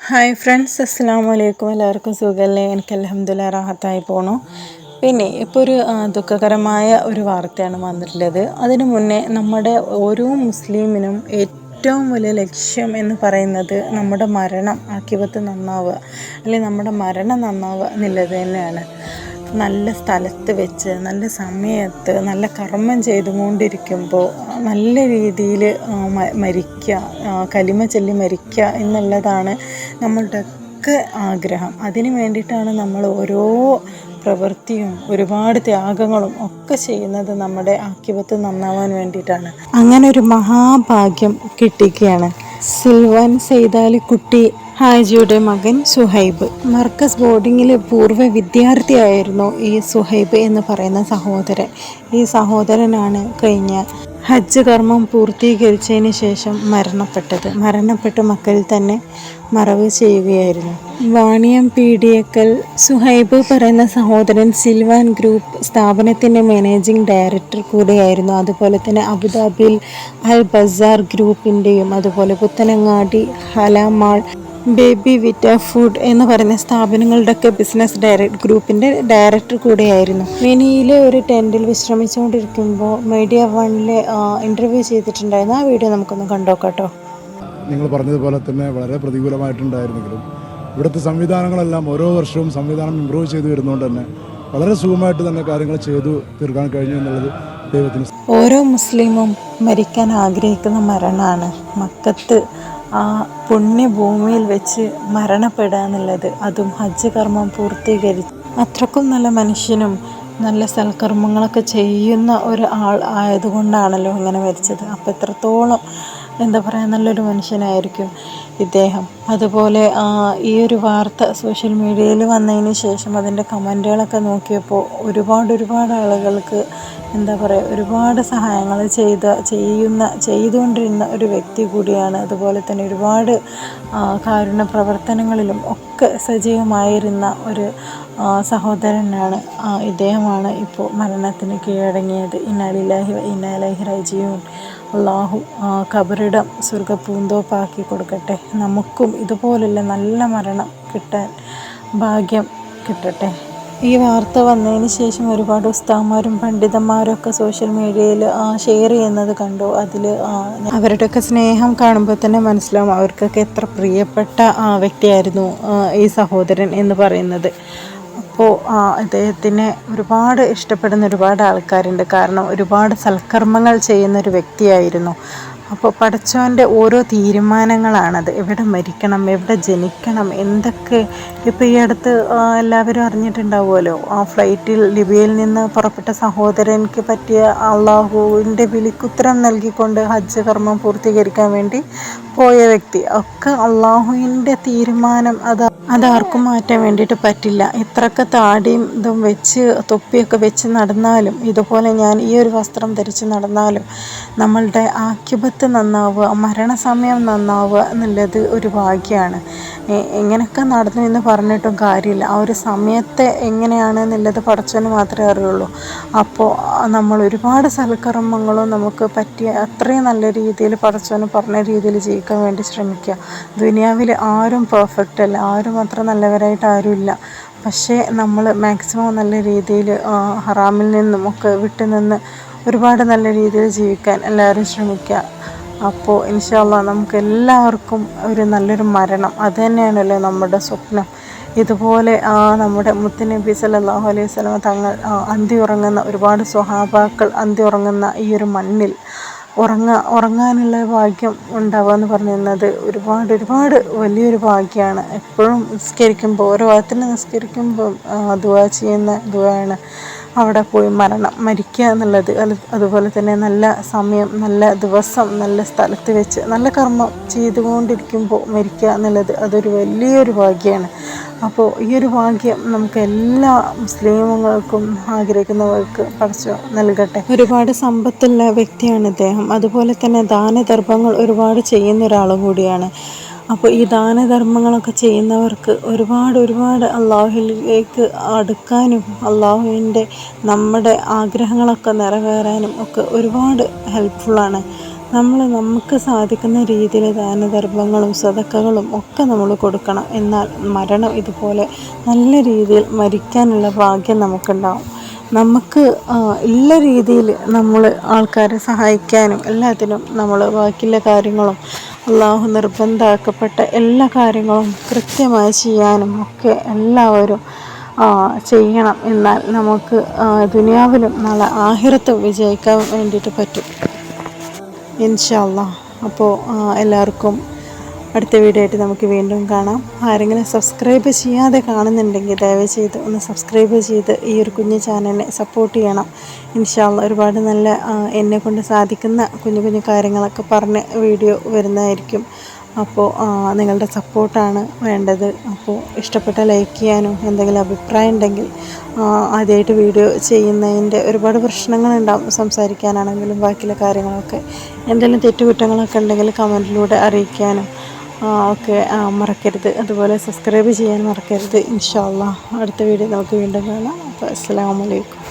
Hi friends അസ്സാം വലൈക്കും എല്ലാവർക്കും സുഖമല്ലേ എനിക്ക് അലഹമ്മദില്ല റാഹത്തായി പോണു. പിന്നെ ഇപ്പോൾ ഒരു ദുഃഖകരമായ ഒരു വാർത്തയാണ് വന്നിട്ടുള്ളത്. അതിനു മുന്നേ നമ്മുടെ ഓരോ മുസ്ലിമിനും ഏറ്റവും വലിയ ലക്ഷ്യം എന്ന് പറയുന്നത് നമ്മുടെ മരണം ആക്കിപത്ത് നന്നാവുക. അല്ലെങ്കിൽ നമ്മുടെ മരണം നന്നാവുക എന്നുള്ളത് തന്നെയാണ്. നല്ല സ്ഥലത്ത് വെച്ച് നല്ല സമയത്ത് നല്ല കർമ്മം ചെയ്തുകൊണ്ടിരിക്കുമ്പോൾ നല്ല രീതിയിൽ മരിക്കുക കലിമ ചൊല്ലി മരിക്കുക എന്നുള്ളതാണ് നമ്മളുടെ ഒക്കെ ആഗ്രഹം. അതിന് വേണ്ടിയിട്ടാണ് നമ്മൾ ഓരോ പ്രവൃത്തിയും ഒരുപാട് ത്യാഗങ്ങളും ഒക്കെ ചെയ്യുന്നത് നമ്മുടെ ആക്കിപത്ത് നന്നാവാൻ വേണ്ടിയിട്ടാണ്. അങ്ങനെ ഒരു മഹാഭാഗ്യം കിട്ടിക്കുകയാണ് സിൽവൻ സെയ്താലിക്കുട്ടി ഹാജിയുടെ മകൻ സുഹൈബ്. മർക്കസ് ബോർഡിങ്ങിലെ പൂർവ വിദ്യാർത്ഥിയായിരുന്നു ഈ സുഹൈബ് എന്ന് പറയുന്ന സഹോദരൻ. ഈ സഹോദരനാണ് കഴിഞ്ഞ ഹജ്ജ് കർമ്മം പൂർത്തീകരിച്ചതിന് ശേഷം മരണപ്പെട്ടത്. മരണപ്പെട്ട മക്കളിൽ തന്നെ മറവ് ചെയ്യുകയായിരുന്നു. വാണിയം പീഡിയക്കൽ സുഹൈബ് പറയുന്ന സഹോദരൻ സിൽവാൻ ഗ്രൂപ്പ് സ്ഥാപനത്തിന്റെ മാനേജിംഗ് ഡയറക്ടർ കൂടെയായിരുന്നു. അതുപോലെ തന്നെ അബുദാബിയിൽ അൽ ബസാർ ഗ്രൂപ്പിന്റെയും അതുപോലെ Puthanangadi Hala Mall baby Vita food എന്ന് പറയുന്ന സ്ഥാപനങ്ങളുടെയൊക്കെ ബിസിനസ് ഡയറക്ട് ഗ്രൂപ്പിന്റെ ഡയറക്ടർ കൂടെയായിരുന്നു. മിനിയിലെ ഒരു ടെന്റിൽ വിശ്രമിച്ചുകൊണ്ടിരിക്കുമ്പോൾ മീഡിയ വണ്ണിലെ ഇന്റർവ്യൂ ചെയ്തിട്ടുണ്ടായിരുന്നു. ആ വീഡിയോ നമുക്കൊന്ന് കണ്ടോക്കാട്ടോ. നിങ്ങൾ പറഞ്ഞതുപോലെ തന്നെ വളരെ പ്രതികൂലമായിട്ടുണ്ടായിരുന്നെങ്കിലും ഇവിടുത്തെ സംവിധാനങ്ങളെല്ലാം ഓരോ വർഷവും സംവിധാനം ഇമ്പ്രൂവ് ചെയ്തു വരുന്നതുകൊണ്ട് തന്നെ വളരെ സുഖമായിട്ട് തന്നെ കാര്യങ്ങൾ ചെയ്തു തീർക്കാൻ കഴിഞ്ഞു എന്നുള്ളത് ദൈവത്തിന് ഓരോ മുസ്ലിമും മരിക്കാൻ ആഗ്രഹിക്കുന്ന മരണമാണ്. മക്കത്ത് ആ പുണ്യഭൂമിയിൽ വെച്ച് മരണപ്പെടുക എന്നുള്ളത് അതും ഹജ്ജ് കർമ്മം പൂർത്തീകരിച്ച്. അത്രക്കും നല്ല മനുഷ്യനും നല്ല സൽക്കർമ്മങ്ങളൊക്കെ ചെയ്യുന്ന ഒരു ആൾ ആയതുകൊണ്ടാണല്ലോ ഇങ്ങനെ മരിച്ചത്. അപ്പം എത്രത്തോളം എന്താ പറയുക നല്ലൊരു മനുഷ്യനായിരിക്കും ഇദ്ദേഹം. അതുപോലെ ഈ ഒരു വാർത്ത സോഷ്യൽ മീഡിയയിൽ വന്നതിന് ശേഷം അതിന്റെ കമന്റുകളൊക്കെ നോക്കിയപ്പോൾ ഒരുപാട് ഒരുപാട് ആളുകൾക്ക് എന്താ പറയുക ഒരുപാട് സഹായങ്ങൾ ചെയ്ത ചെയ്യുന്ന ചെയ്തുകൊണ്ടിരുന്ന ഒരു വ്യക്തി കൂടിയാണ്. അതുപോലെ തന്നെ ഒരുപാട് കാരുണ്യ പ്രവർത്തനങ്ങളിലും ഒക്കെ സജീവമായിരുന്ന ഒരു സഹോദരനാണ് ഇദ്ദേഹമാണ് ഇപ്പോൾ മരണത്തിന് കീഴടങ്ങിയത്. ഇന്നാലില്ലാഹി ഇന്നാലഹി റജീവും അള്ളാഹു കബറിടം സ്വർഗപ്പൂന്തോപ്പാക്കി കൊടുക്കട്ടെ. നമുക്കും ഇതുപോലുള്ള നല്ല മരണം കിട്ടാൻ ഭാഗ്യം കിട്ടട്ടെ. ഈ വാർത്ത വന്നതിന് ശേഷം ഒരുപാട് ഉസ്താമാരും പണ്ഡിതന്മാരും ഒക്കെ സോഷ്യൽ മീഡിയയിൽ ഷെയർ ചെയ്യുന്നത് കണ്ടു. അതിൽ അവരുടെയൊക്കെ സ്നേഹം കാണുമ്പോൾ തന്നെ മനസ്സിലാവും അവർക്കൊക്കെ എത്ര പ്രിയപ്പെട്ട വ്യക്തിയായിരുന്നു ഈ സഹോദരൻ എന്ന് പറയുന്നത്. അപ്പോൾ അദ്ദേഹത്തിനെ ഒരുപാട് ഇഷ്ടപ്പെടുന്ന ഒരുപാട് ആൾക്കാരുണ്ട്. കാരണം ഒരുപാട് സൽക്കർമ്മങ്ങൾ ചെയ്യുന്ന ഒരു വ്യക്തിയായിരുന്നു. അപ്പോൾ പഠിച്ചവന്റെ ഓരോ തീരുമാനങ്ങളാണത്. എവിടെ മരിക്കണം എവിടെ ജനിക്കണം എന്തൊക്കെ ഇപ്പോൾ ഈ അടുത്ത് എല്ലാവരും അറിഞ്ഞിട്ടുണ്ടാവുമല്ലോ. ആ ഫ്ലൈറ്റിൽ ലിബിയയിൽ നിന്ന് പുറപ്പെട്ട സഹോദരനിക്ക് പറ്റിയ അള്ളാഹുവിന്റെ വിളിക്കുത്തരം നൽകിക്കൊണ്ട് ഹജ്ജ് കർമ്മം പൂർത്തീകരിക്കാൻ വേണ്ടി പോയ വ്യക്തി. ഒക്കെ അള്ളാഹുവിന്റെ തീരുമാനം. അത് അതാർക്കും മാറ്റാൻ വേണ്ടിയിട്ട് പറ്റില്ല. എത്രയൊക്കെ താടിയും ഇതും വെച്ച് തൊപ്പിയൊക്കെ വെച്ച് നടന്നാലും ഇതുപോലെ ഞാൻ ഈ ഒരു വസ്ത്രം ധരിച്ച് നടന്നാലും നമ്മളുടെ ആക്യുപത്ത് നന്നാവുക മരണസമയം നന്നാവുക എന്നുള്ളത് ഒരു ഭാഗ്യമാണ്. എങ്ങനെയൊക്കെ നടന്നു എന്ന് പറഞ്ഞിട്ടും കാര്യമില്ല. ആ ഒരു സമയത്തെ എങ്ങനെയാണ് എന്നുള്ളത് പടച്ചവന് മാത്രമേ അറിയുള്ളൂ. അപ്പോൾ നമ്മൾ ഒരുപാട് സൽക്കർമ്മങ്ങളും നമുക്ക് പറ്റിയ അത്രയും നല്ല രീതിയിൽ പടച്ചവന് പറഞ്ഞ രീതിയിൽ ജീവിക്കാൻ വേണ്ടി ശ്രമിക്കുക. ദുനിയാവിൽ ആരും പെർഫെക്റ്റ് അല്ല. ആരും അത്ര നല്ലവരായിട്ട് ആരുമില്ല. പക്ഷേ നമ്മൾ മാക്സിമം നല്ല രീതിയിൽ ഹറാമിൽ നിന്നും ഒക്കെ വിട്ടു നിന്ന് ഒരുപാട് നല്ല രീതിയിൽ ജീവിക്കാൻ എല്ലാവരും ശ്രമിക്കുക. അപ്പോൾ ഇൻഷാല്ല നമുക്ക് എല്ലാവർക്കും ഒരു നല്ലൊരു മരണം. അത് തന്നെയാണല്ലോ നമ്മുടെ സ്വപ്നം. ഇതുപോലെ നമ്മുടെ മുത്തുനബി സല്ലാഹു അലൈഹി സ്വലമ തങ്ങൾ അന്തി ഉറങ്ങുന്ന ഒരുപാട് സ്വഹാബാക്കൾ അന്തി ഉറങ്ങുന്ന ഈ ഒരു മണ്ണിൽ ഉറങ്ങ ഉറങ്ങാനുള്ള ഭാഗ്യം ഉണ്ടാവുക എന്ന് പറയുന്നത് ഒരുപാട് ഒരുപാട് വലിയൊരു ഭാഗ്യമാണ് എപ്പോഴും നിസ്കരിക്കുമ്പോൾ ഓരോ വാരത്തിന് നിസ്കരിക്കുമ്പോൾ ദുവാ ചെയ്യുന്ന ദുവാണ്. അവിടെ പോയി മരണം മരിക്കുക എന്നുള്ളത്. അതുപോലെ തന്നെ നല്ല സമയം നല്ല ദിവസം നല്ല സ്ഥലത്ത് വെച്ച് നല്ല കർമ്മം ചെയ്തുകൊണ്ടിരിക്കുമ്പോൾ മരിക്കുക എന്നുള്ളത് അതൊരു വലിയൊരു ഭാഗ്യമാണ്. അപ്പോൾ ഈ ഒരു ഭാഗ്യം നമുക്ക് എല്ലാ മുസ്ലിമുകൾക്കും ആഗ്രഹിക്കുന്നവർക്ക് പഠിച്ചു നൽകട്ടെ. ഒരുപാട് സമ്പത്തുള്ള വ്യക്തിയാണ് ഇദ്ദേഹം. അതുപോലെ തന്നെ ദാനധർമ്മങ്ങൾ ഒരുപാട് ചെയ്യുന്ന ഒരാളും കൂടിയാണ്. അപ്പോൾ ഈ ദാനധർമ്മങ്ങളൊക്കെ ചെയ്യുന്നവർക്ക് ഒരുപാട് ഒരുപാട് അള്ളാഹുലേക്ക് അടുക്കാനും അള്ളാഹുവിന്റെ നമ്മുടെ ആഗ്രഹങ്ങളൊക്കെ നിറവേറാനും ഒക്കെ ഒരുപാട് ഹെൽപ്ഫുള്ളാണ് നമ്മൾ നമുക്ക് സാധിക്കുന്ന രീതിയിൽ ദാനധർമ്മങ്ങളും സതക്കകളും ഒക്കെ നമ്മൾ കൊടുക്കണം. എന്നാൽ മരണം ഇതുപോലെ നല്ല രീതിയിൽ മരിക്കാനുള്ള ഭാഗ്യം നമുക്കുണ്ടാവും. നമുക്ക് എല്ലാ രീതിയിൽ നമ്മൾ ആൾക്കാരെ സഹായിക്കാനും എല്ലാത്തിനും നമ്മൾ ബാക്കിയുള്ള കാര്യങ്ങളും അള്ളാഹു നിർബന്ധമാക്കപ്പെട്ട എല്ലാ കാര്യങ്ങളും കൃത്യമായി ചെയ്യാനും ഒക്കെ എല്ലാവരും ചെയ്യണം. എന്നാൽ നമുക്ക് ദുനിയാവിലും നാളെ ആഹിരത്തും വിജയിക്കാൻ വേണ്ടിയിട്ട് പറ്റും. ഇൻഷാല്ല അപ്പോൾ എല്ലാവർക്കും അടുത്ത വീഡിയോ ആയിട്ട് നമുക്ക് വീണ്ടും കാണാം. ആരെങ്കിലും സബ്സ്ക്രൈബ് ചെയ്യാതെ കാണുന്നുണ്ടെങ്കിൽ ദയവ് ചെയ്ത് ഒന്ന് സബ്സ്ക്രൈബ് ചെയ്ത് ഈ ഒരു കുഞ്ഞു ചാനലിനെ സപ്പോർട്ട് ചെയ്യണം. ഇൻഷാല്ല ഒരുപാട് നല്ല എന്നെ കൊണ്ട് സാധിക്കുന്ന കുഞ്ഞു കുഞ്ഞു കാര്യങ്ങളൊക്കെ പറഞ്ഞ് വീഡിയോ വരുന്നതായിരിക്കും. അപ്പോൾ നിങ്ങളുടെ സപ്പോർട്ടാണ് വേണ്ടത്. അപ്പോൾ ഇഷ്ടപ്പെട്ട ലൈക്ക് ചെയ്യാനും എന്തെങ്കിലും അഭിപ്രായം ഉണ്ടെങ്കിൽ ആദ്യമായിട്ട് വീഡിയോ ചെയ്യുന്നതിന്റെ ഒരുപാട് പ്രശ്നങ്ങളുണ്ടാവും. സംസാരിക്കാനാണെങ്കിലും ബാക്കിയുള്ള കാര്യങ്ങളൊക്കെ എന്തെങ്കിലും തെറ്റുകുറ്റങ്ങളൊക്കെ ഉണ്ടെങ്കിൽ കമന്റിലൂടെ അറിയിക്കാനും ഒക്കെ മറക്കരുത്. അതുപോലെ സബ്സ്ക്രൈബ് ചെയ്യാൻ മറക്കരുത്. ഇൻഷാല്ല അടുത്ത വീഡിയോ നമുക്ക് വീണ്ടും കാണാം. അപ്പോൾ അസ്സാം വലൈക്കും